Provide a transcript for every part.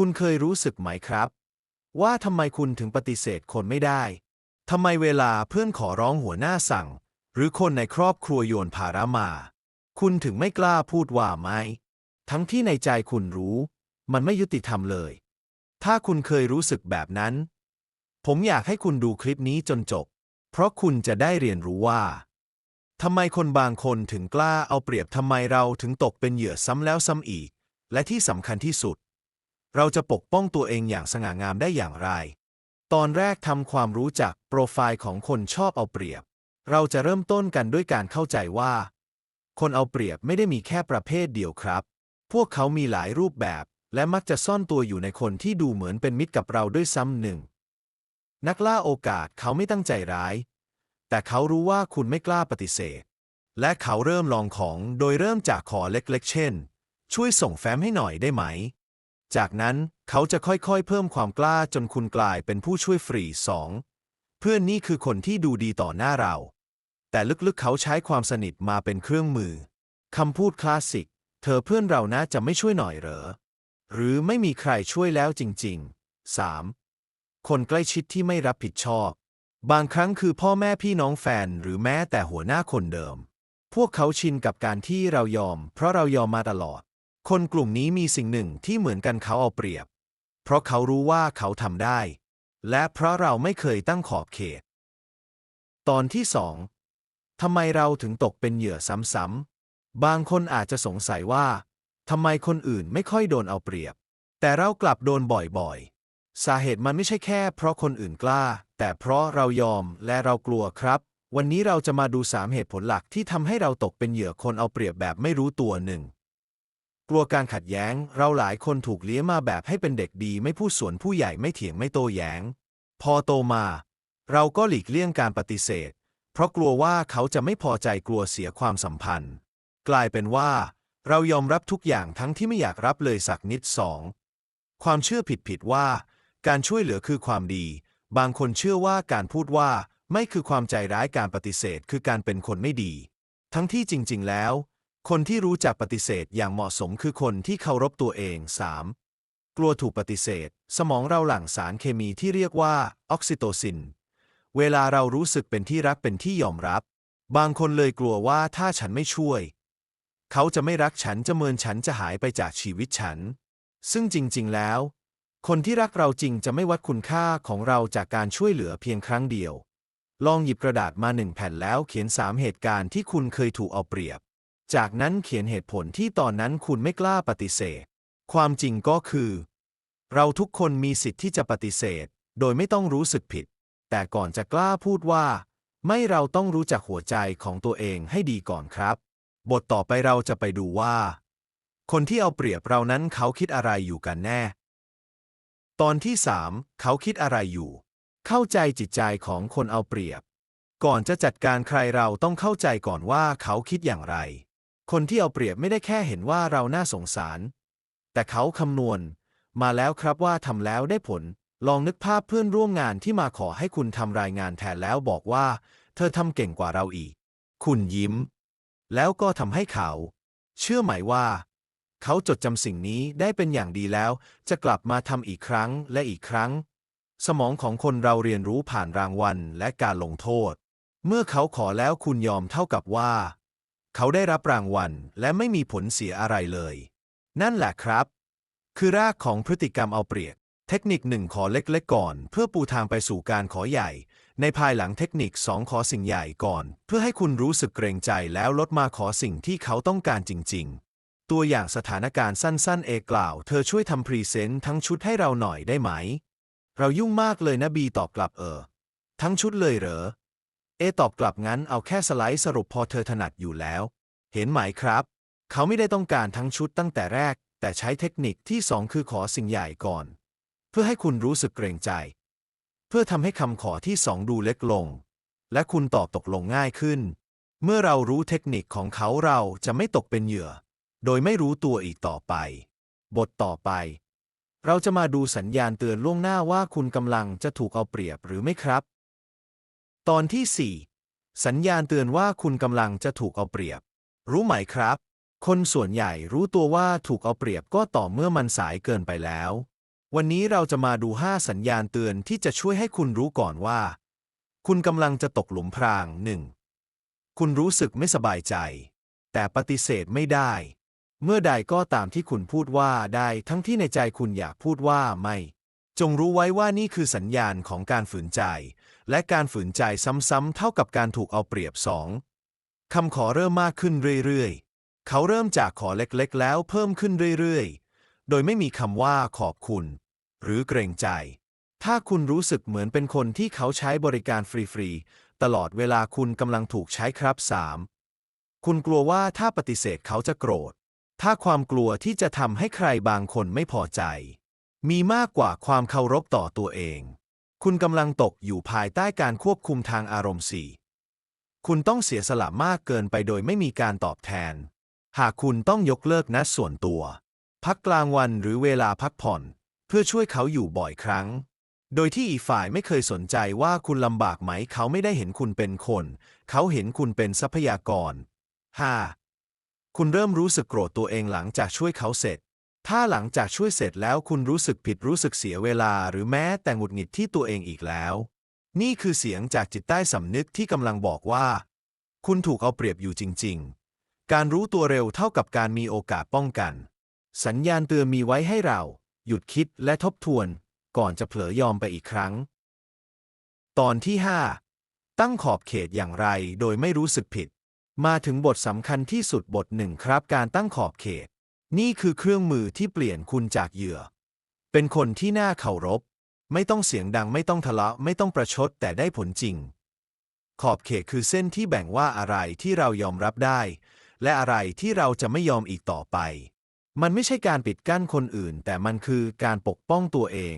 คุณเคยรู้สึกไหมครับ ว่าทำไมคุณถึงปฏิเสธคนไม่ได้ทำไมเวลาเพื่อนขอร้องหัวหน้าสั่ง หรือคนในครอบครัวโยนภาระมา คุณถึงไม่กล้าพูดว่าไม่ ทั้งที่ในใจคุณรู้ มันไม่ยุติธรรมเลย ถ้าคุณเคยรู้สึกแบบนั้น ผมอยากให้คุณดูคลิปนี้จนจบ เพราะคุณจะได้เรียนรู้ว่าทำไมคนบางคนถึงกล้าเอาเปรียบทำไมเราถึงตกเป็นเหยื่อซ้ำแล้วซ้ำอีก และที่สำคัญที่สุด เราจะปกป้องตัวเองอย่างสง่างามได้อย่างไร ตอนแรกทำความรู้จักโปรไฟล์ของคนชอบเอาเปรียบ เราจะเริ่มต้นกันด้วยการเข้าใจว่า คนเอาเปรียบไม่ได้มีแค่ประเภทเดียวครับ พวกเขามีหลายรูปแบบ และมักจะซ่อนตัวอยู่ในคนที่ดูเหมือนเป็นมิตรกับเราด้วยซ้ำหนึ่ง นักล่าโอกาสเขาไม่ตั้งใจร้าย แต่เขารู้ว่าคุณไม่กล้าปฏิเสธ และเขาเริ่มลองของโดยเริ่มจากขอเล็กๆ เช่น ช่วยส่งแฟ้มให้หน่อยได้ไหม จากนั้นเขาจะค่อยๆ เพิ่มความกล้าจนคุณกลายเป็นผู้ช่วยฟรีสองเพื่อนนี่คือคนที่ดูดีต่อหน้าเรา แต่ลึกๆ เขาใช้ความสนิทมาเป็นเครื่องมือ คำพูดคลาสสิก เธอเพื่อนเรานะจะไม่ช่วยหน่อยเหรอ หรือไม่มีใครช่วยแล้วจริง ๆ 3. คนใกล้ชิดที่ไม่รับผิดชอบ บางครั้งคือพ่อแม่พี่น้องแฟนหรือแม้แต่หัวหน้าคนเดิม พวกเขาชินกับการที่เรายอม เพราะเรายอมมาตลอด คนกลุ่มนี้มีสิ่งหนึ่งที่เหมือนกันเขาเอาเปรียบ เพราะเขารู้ว่าเขาทำได้ และเพราะเราไม่เคยตั้งขอบเขต ตอนที่สองทำไมเราถึงตกเป็นเหยื่อซ้ำๆ บางคนอาจจะสงสัยว่าทำไมคนอื่นไม่ค่อยโดนเอาเปรียบ แต่เรากลับโดนบ่อยๆ สาเหตุมันไม่ใช่แค่เพราะคนอื่นกล้า แต่เพราะเรายอมและเรากลัวครับ วันนี้เราจะมาดูสามเหตุผลหลักที่ทำให้เราตกเป็นเหยื่อคนเอาเปรียบแบบไม่รู้ตัวหนึ่ง กลัวการขัดแย้ง เราหลายคนถูกเลี้ยงมาแบบให้เป็นเด็กดี ไม่พูดสวนผู้ใหญ่ไม่เถียงไม่โต้แย้ง พอโตมา เราก็หลีกเลี่ยงการปฏิเสธ เพราะกลัวว่าเขาจะไม่พอใจกลัวเสียความสัมพันธ์ กลายเป็นว่า เรายอมรับทุกอย่างทั้งที่ไม่อยากรับเลยสักนิดสองความเชื่อผิดๆว่า การช่วยเหลือคือความดี บางคนเชื่อว่าการพูดว่าไม่คือความใจร้ายการปฏิเสธ คือการเป็นคนไม่ดี ทั้งที่จริง ๆ แล้ว คนที่รู้จักปฏิเสธอย่างเหมาะสมคือคนที่เคารพตัวเอง 3. กลัวถูกปฏิเสธ สมองเราหลั่งสารเคมีที่เรียกว่าออกซิโตซิน เวลาเรารู้สึกเป็นที่รักเป็นที่ยอมรับ บางคนเลยกลัวว่าถ้าฉันไม่ช่วย เขาจะไม่รักฉันจะเมินฉันจะหายไปจากชีวิตฉัน ซึ่งจริง ๆ แล้ว คนที่รักเราจริงจะไม่วัดคุณค่าของเราจากการช่วยเหลือเพียงครั้งเดียว ลองหยิบกระดาษมาหนึ่งแผ่นแล้วเขียนสามเหตุการณ์ที่คุณเคยถูกเอาเปรียบ จากนั้นเขียนเหตุผลที่ตอนนั้นคุณไม่กล้าปฏิเสธ ความจริงก็คือ เราทุกคนมีสิทธิ์ที่จะปฏิเสธ โดยไม่ต้องรู้สึกผิด แต่ก่อนจะกล้าพูดว่า ไม่เราต้องรู้จักหัวใจของตัวเองให้ดีก่อนครับ บทต่อไปเราจะไปดูว่า คนที่เอาเปรียบเรานั้นเขาคิดอะไรอยู่กันแน่ ตอนที่สามเขาคิดอะไรอยู่ เข้าใจจิตใจของคนเอาเปรียบ ก่อนจะจัดการใครเราต้องเข้าใจก่อนว่าเขาคิดอย่างไร คนที่เอาเปรียบไม่ได้แค่เห็นว่าเราน่าสงสาร แต่เขาคำนวณ มาแล้วครับว่าทำแล้วได้ผล ลองนึกภาพเพื่อนร่วมงานที่มาขอให้คุณทำรายงานแทนแล้วบอกว่า เธอทำเก่งกว่าเราอีก คุณยิ้ม แล้วก็ทำให้เขา เชื่อไหมว่า เขาจดจำสิ่งนี้ได้เป็นอย่างดีแล้ว จะกลับมาทำอีกครั้งและอีกครั้ง สมองของคนเราเรียนรู้ผ่านรางวัลและการลงโทษ เมื่อเขาขอแล้วคุณยอมเท่ากับว่า เขาได้รับรางวัลและไม่มีผลเสียอะไรเลย นั่นแหละครับ คือรากของพฤติกรรมเอาเปรียบ เทคนิคหนึ่งขอเล็กๆก่อน เพื่อปูทางไปสู่การขอใหญ่ ในภายหลังเทคนิคสองขอสิ่งใหญ่ก่อน เพื่อให้คุณรู้สึกเกรงใจแล้วลดมาขอสิ่งที่เขาต้องการจริง ๆ ตัวอย่างสถานการณ์สั้นๆ เอกล่าว เธอช่วยทำพรีเซนต์ทั้งชุดให้เราหน่อยได้ไหม เรายุ่งมากเลยนะบีตอบกลับเออ ทั้งชุดเลยเหรอ เอตอบกลับงั้นเอาแค่สไลด์สรุปพอเธอถนัดอยู่แล้ว เห็นไหมครับ เขาไม่ได้ต้องการทั้งชุดตั้งแต่แรก แต่ใช้เทคนิคที่สองคือขอสิ่งใหญ่ก่อน เพื่อให้คุณรู้สึกเกรงใจ เพื่อทำให้คำขอที่สองดูเล็กลง และคุณตอบตกลงง่ายขึ้น เมื่อเรารู้เทคนิคของเขาเราจะไม่ตกเป็นเหยื่อ โดยไม่รู้ตัวอีกต่อไป บทต่อไป เราจะมาดูสัญญาณเตือนล่วงหน้าว่าคุณกำลังจะถูกเอาเปรียบหรือไม่ครับ ตอนที่ 4 สัญญาณเตือนว่าคุณกำลังจะถูกเอาเปรียบ รู้ไหมครับ คนส่วนใหญ่รู้ตัวว่าถูกเอาเปรียบก็ต่อเมื่อมันสายเกินไปแล้ว วันนี้เราจะมาดู 5 สัญญาณเตือนที่จะช่วยให้คุณรู้ก่อนว่า คุณกำลังจะตกหลุมพราง 1. คุณรู้สึกไม่สบายใจ แต่ปฏิเสธไม่ได้ เมื่อใดก็ตามที่คุณพูดว่าได้ทั้งที่ในใจคุณอยากพูดว่าไม่ จงรู้ไว้ว่านี่คือสัญญาณของการฝืนใจ และการฝืนใจซ้ำๆเท่ากับการถูกเอาเปรียบสองคำขอเริ่มมากขึ้นเรื่อยๆ เขาเริ่มจากขอเล็กๆ แล้วเพิ่มขึ้นเรื่อยๆ โดยไม่มีคำว่าขอบคุณ หรือเกรงใจ ถ้าคุณรู้สึกเหมือนเป็นคนที่เขาใช้บริการฟรีๆ ตลอดเวลาคุณกำลังถูกใช้ครับ 3. คุณกลัวว่าถ้าปฏิเสธเขาจะโกรธ ถ้าความกลัวที่จะทำให้ใครบางคนไม่พอใจ มีมากกว่าความเคารพต่อตัวเอง คุณกำลังตกอยู่ภายใต้การควบคุมทางอารมณ์สี่คุณต้องเสียสละมากเกินไปโดยไม่มีการตอบแทน หากคุณต้องยกเลิกนัดส่วนตัว พักกลางวันหรือเวลาพักผ่อน เพื่อช่วยเขาอยู่บ่อยครั้ง โดยที่อีกฝ่ายไม่เคยสนใจว่าคุณลำบากไหม เขาไม่ได้เห็นคุณเป็นคน เขาเห็นคุณเป็นทรัพยากร 5. คุณเริ่มรู้สึกโกรธตัวเองหลังจากช่วยเขาเสร็จ ถ้าหลังจากช่วยเสร็จแล้วคุณรู้สึกผิดรู้สึกเสียเวลา หรือแม้แต่หงุดหงิดที่ตัวเองอีกแล้ว นี่คือเสียงจากจิตใต้สำนึกที่กำลังบอกว่า คุณถูกเอาเปรียบอยู่จริง ๆ การรู้ตัวเร็วเท่ากับการมีโอกาสป้องกัน สัญญาณเตือนมีไว้ให้เรา หยุดคิดและทบทวน ก่อนจะเผลอยอมไปอีกครั้ง ตอนที่ 5 ตั้งขอบเขตอย่างไรโดยไม่รู้สึกผิด มาถึงบทสำคัญที่สุดบทหนึ่งครับการตั้งขอบเขต นี่คือเครื่องมือที่เปลี่ยนคุณจากเหยื่อ เป็นคนที่น่าเคารพ ไม่ต้องเสียงดังไม่ต้องทะเลาะไม่ต้องประชดแต่ได้ผลจริง ขอบเขตคือเส้นที่แบ่งว่าอะไรที่เรายอมรับได้ และอะไรที่เราจะไม่ยอมอีกต่อไป มันไม่ใช่การปิดกั้นคนอื่น แต่มันคือการปกป้องตัวเอง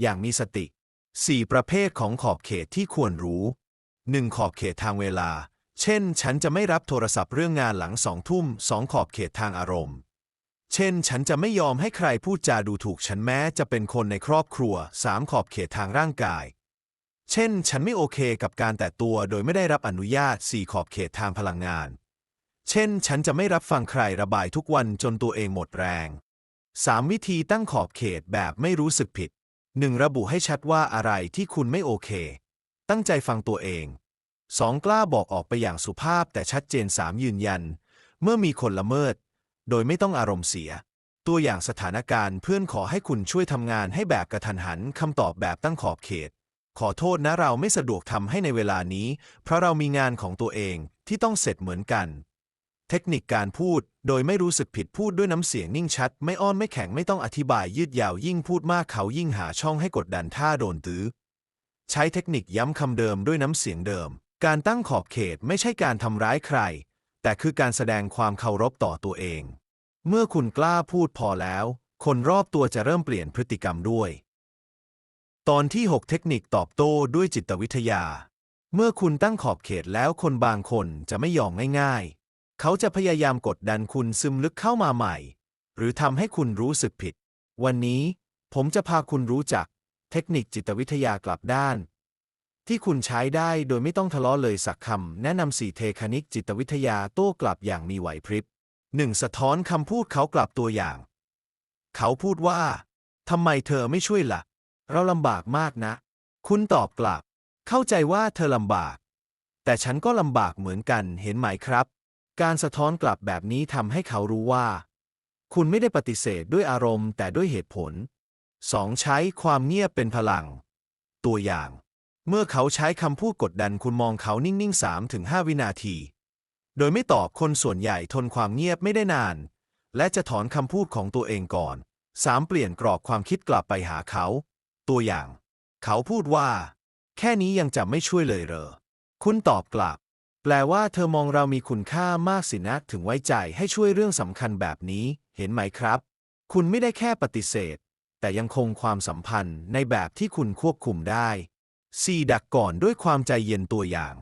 อย่างมีสติ 4 ประเภทของขอบเขตที่ควรรู้ 1. ขอบเขตทางเวลา เช่น ฉันจะไม่รับโทรศัพท์เรื่องงานหลังสองทุ่มสองขอบเขตทางอารมณ์ เช่น ฉันจะไม่ยอมให้ใครพูดจาดูถูกฉันแม้จะเป็นคนในครอบครัว 3. ขอบเขตทางร่างกาย เช่น ฉันไม่โอเคกับการแตะตัวโดยไม่ได้รับอนุญาต 4. ขอบเขตทางพลังงาน เช่น ฉันจะไม่รับฟังใครระบายทุกวันจนตัวเองหมดแรง 3. วิธีตั้งขอบเขตแบบไม่รู้สึกผิด 1. ระบุให้ชัดว่าอะไรที่คุณไม่โอเค ตั้งใจฟังตัวเอง 2. กล้าบอกออกไปอย่างสุภาพแต่ชัดเจน 3. ยืนยัน เมื่อมีคนละเมิด โดยไม่ต้องอารมณ์เสีย ตัวอย่างสถานการณ์เพื่อนขอให้คุณช่วยทำงานให้แบบกระทันหันคำตอบแบบตั้งขอบเขต ขอโทษนะเราไม่สะดวกทำให้ในเวลานี้ เพราะเรามีงานของตัวเองที่ต้องเสร็จเหมือนกัน เทคนิคการพูดโดยไม่รู้สึกผิดพูดด้วยน้ำเสียงนิ่งชัด ไม่อ้อนไม่แข็งไม่ต้องอธิบายยืดยาวยิ่งพูดมากเขายิ่งหาช่องให้กดดันท่าโดนตื้อใช้เทคนิคย้ำคำเดิมด้วยน้ำเสียงเดิม การตั้งขอบเขตไม่ใช่การทำร้ายใคร แต่คือการแสดงความเคารพต่อตัวเอง เมื่อคุณกล้าพูดพอแล้ว คนรอบตัวจะเริ่มเปลี่ยนพฤติกรรมด้วย ตอนที่ 6 เทคนิคตอบโต้ด้วยจิตวิทยา เมื่อคุณตั้งขอบเขตแล้วคนบางคนจะไม่ยอมง่ายๆ เขาจะพยายามกดดันคุณซึมลึกเข้ามาใหม่ หรือทำให้คุณรู้สึกผิด วันนี้ผมจะพาคุณรู้จัก เทคนิคจิตวิทยากลับด้าน ที่คุณใช้ได้โดยไม่ต้องทะเลาะเลยสักคำแนะนำสี่เทคนิคจิตวิทยาโต้กลับอย่างมีไหวพริบ หนึ่งสะท้อนคำพูดเขากลับตัวอย่าง เขาพูดว่าทำไมเธอไม่ช่วยละ่ะ เราลำบากมากนะ คุณตอบกลับ เข้าใจว่าเธอลำบาก แต่ฉันก็ลำบากเหมือนกันเห็นไหมครับ การสะท้อนกลับแบบนี้ทำให้เขารู้ว่า คุณไม่ได้ปฏิเสธด้วยอารมณ์แต่ด้วยเหตุผล 2. ใช้ความเงียบเป็นพลัง ตัวอย่าง เมื่อเขาใช้คำพูดกดดันคุณมองเขานิ่งๆ3-5 วินาที โดยไม่ตอบคนส่วนใหญ่ทนความเงียบไม่ได้นาน และจะถอนคำพูดของตัวเองก่อน 3. เปลี่ยนกรอบความคิดกลับไปหาเขา ตัวอย่าง เขาพูดว่า แค่นี้ยังจะไม่ช่วยเลยเหรอ คุณตอบกลับ แปลว่าเธอมองเรามีคุณค่ามากสินะถึงไว้ใจให้ช่วยเรื่องสำคัญแบบนี้ เห็นไหมครับ คุณไม่ได้แค่ปฏิเสธ แต่ยังคงความสัมพันธ์ในแบบที่คุณควบคุมได้ 4. ดักก่อนด้วยความใจเย็นตัวอย่าง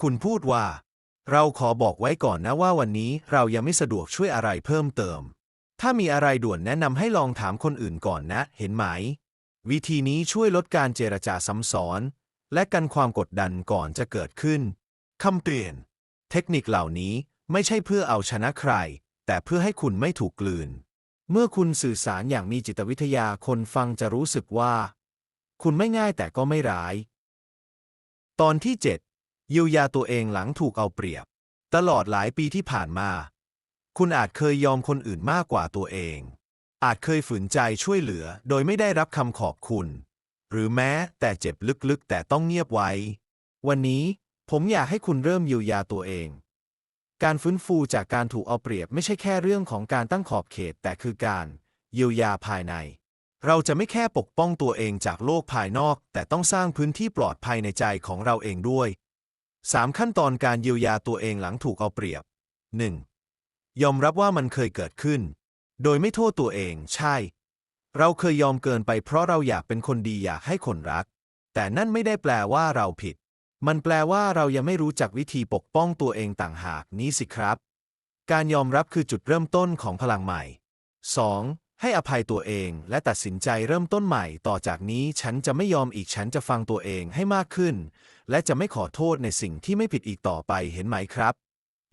คุณพูดว่า เราขอบอกไว้ก่อนนะว่าวันนี้เรายังไม่สะดวกช่วยอะไรเพิ่มเติม ถ้ามีอะไรด่วนแนะนำให้ลองถามคนอื่นก่อนนะ เห็นไหม วิธีนี้ช่วยลดการเจรจาซ้ำซ้อน และกันความกดดันก่อนจะเกิดขึ้นคำเตือน เทคนิคเหล่านี้ไม่ใช่เพื่อเอาชนะใคร แต่เพื่อให้คุณไม่ถูกกลืน เมื่อคุณสื่อสารอย่างมีจิตวิทยาคนฟังจะรู้สึกว่า คุณไม่ง่ายแต่ก็ไม่ร้าย ตอนที่ 7 เยียวยาตัวเองหลังถูกเอาเปรียบ ตลอดหลายปีที่ผ่านมา คุณอาจเคยยอมคนอื่นมากกว่าตัวเอง อาจเคยฝืนใจช่วยเหลือโดยไม่ได้รับคำขอบคุณ หรือแม้แต่เจ็บลึกๆ แต่ต้องเงียบไว้ วันนี้ผมอยากให้คุณเริ่มเยียวยาตัวเอง การฟื้นฟูจากการถูกเอาเปรียบไม่ใช่แค่เรื่องของการตั้งขอบเขตแต่คือการเยียวยาภายใน เราจะไม่แค่ปกป้องตัวเองจากโลกภายนอก แต่ต้องสร้างพื้นที่ปลอดภัยในใจของเราเองด้วย 3 ขั้นตอนการเยียวยาตัวเองหลังถูกเอาเปรียบ 1. ยอมรับว่ามันเคยเกิดขึ้น โดยไม่โทษตัวเอง ใช่ เราเคยยอมเกินไปเพราะเราอยากเป็นคนดีอยากให้คนรัก แต่นั่นไม่ได้แปลว่าเราผิด มันแปลว่าเรายังไม่รู้จักวิธีปกป้องตัวเองต่างหากนี้สิครับ การยอมรับคือจุดเริ่มต้นของพลังใหม่ 2. ให้อภัยตัวเองและตัดสินใจเริ่มต้นใหม่ ต่อจากนี้ฉันจะไม่ยอมอีกฉันจะฟังตัวเองให้มากขึ้น และจะไม่ขอโทษในสิ่งที่ไม่ผิดอีกต่อไปเห็นไหมครับ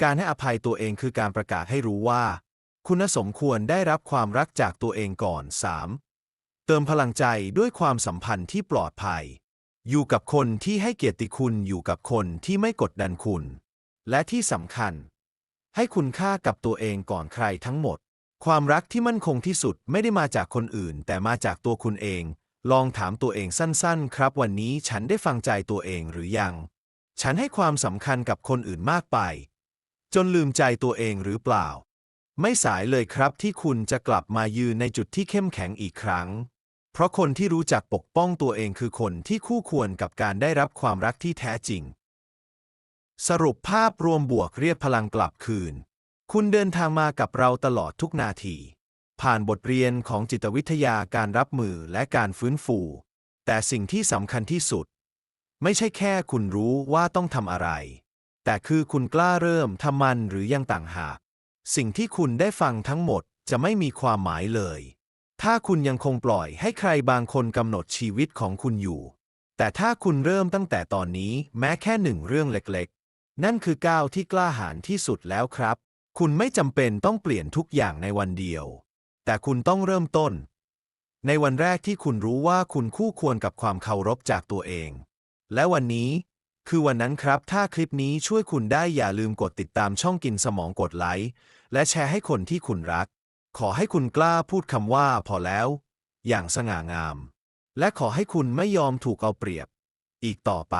การให้อภัยตัวเองคือการประกาศให้รู้ว่า คุณสมควรได้รับความรักจากตัวเองก่อน 3. เติมพลังใจด้วยความสัมพันธ์ที่ปลอดภัย อยู่กับคนที่ให้เกียรติคุณอยู่กับคนที่ไม่กดดันคุณ และที่สำคัญ ให้คุณค่ากับตัวเองก่อนใครทั้งหมด ความรักที่มั่นคงที่สุดไม่ได้มาจากคนอื่น แต่มาจากตัวคุณเอง ลองถามตัวเองสั้นๆ ครับ วันนี้ฉันได้ฟังใจตัวเองหรือยัง ฉันให้ความสำคัญกับคนอื่นมากไป จนลืมใจตัวเองหรือเปล่า ไม่สายเลยครับที่คุณจะกลับมายืนในจุดที่เข้มแข็งอีกครั้ง เพราะคนที่รู้จักปกป้องตัวเองคือคนที่คู่ควรกับการได้รับความรักที่แท้จริง สรุปภาพรวมบวกเรียกพลังกลับคืน คุณเดินทางมากับเราตลอดทุกนาที ผ่านบทเรียนของจิตวิทยาการรับมือและการฟื้นฟู แต่สิ่งที่สำคัญที่สุด ไม่ใช่แค่คุณรู้ว่าต้องทำอะไร แต่คือคุณกล้าเริ่มทำมันหรือยังต่างหาก สิ่งที่คุณได้ฟังทั้งหมดจะไม่มีความหมายเลย ถ้าคุณยังคงปล่อยให้ใครบางคนกำหนดชีวิตของคุณอยู่ แต่ถ้าคุณเริ่มตั้งแต่ตอนนี้แม้แค่หนึ่งเรื่องเล็กๆ นั่นคือก้าวที่กล้าหาญที่สุดแล้วครับ คุณไม่จำเป็นต้องเปลี่ยนทุกอย่างในวันเดียว แต่คุณต้องเริ่มต้น ในวันแรกที่คุณรู้ว่าคุณคู่ควรกับความเคารพจากตัวเอง และวันนี้ คือวันนั้นครับ ถ้าคลิปนี้ช่วยคุณได้อย่าลืมกดติดตามช่องกินสมองกดไลค์และแชร์ให้คนที่คุณรัก ขอให้คุณกล้าพูดคำว่าพอแล้ว อย่างสง่างาม และขอให้คุณไม่ยอมถูกเอาเปรียบ อีกต่อไป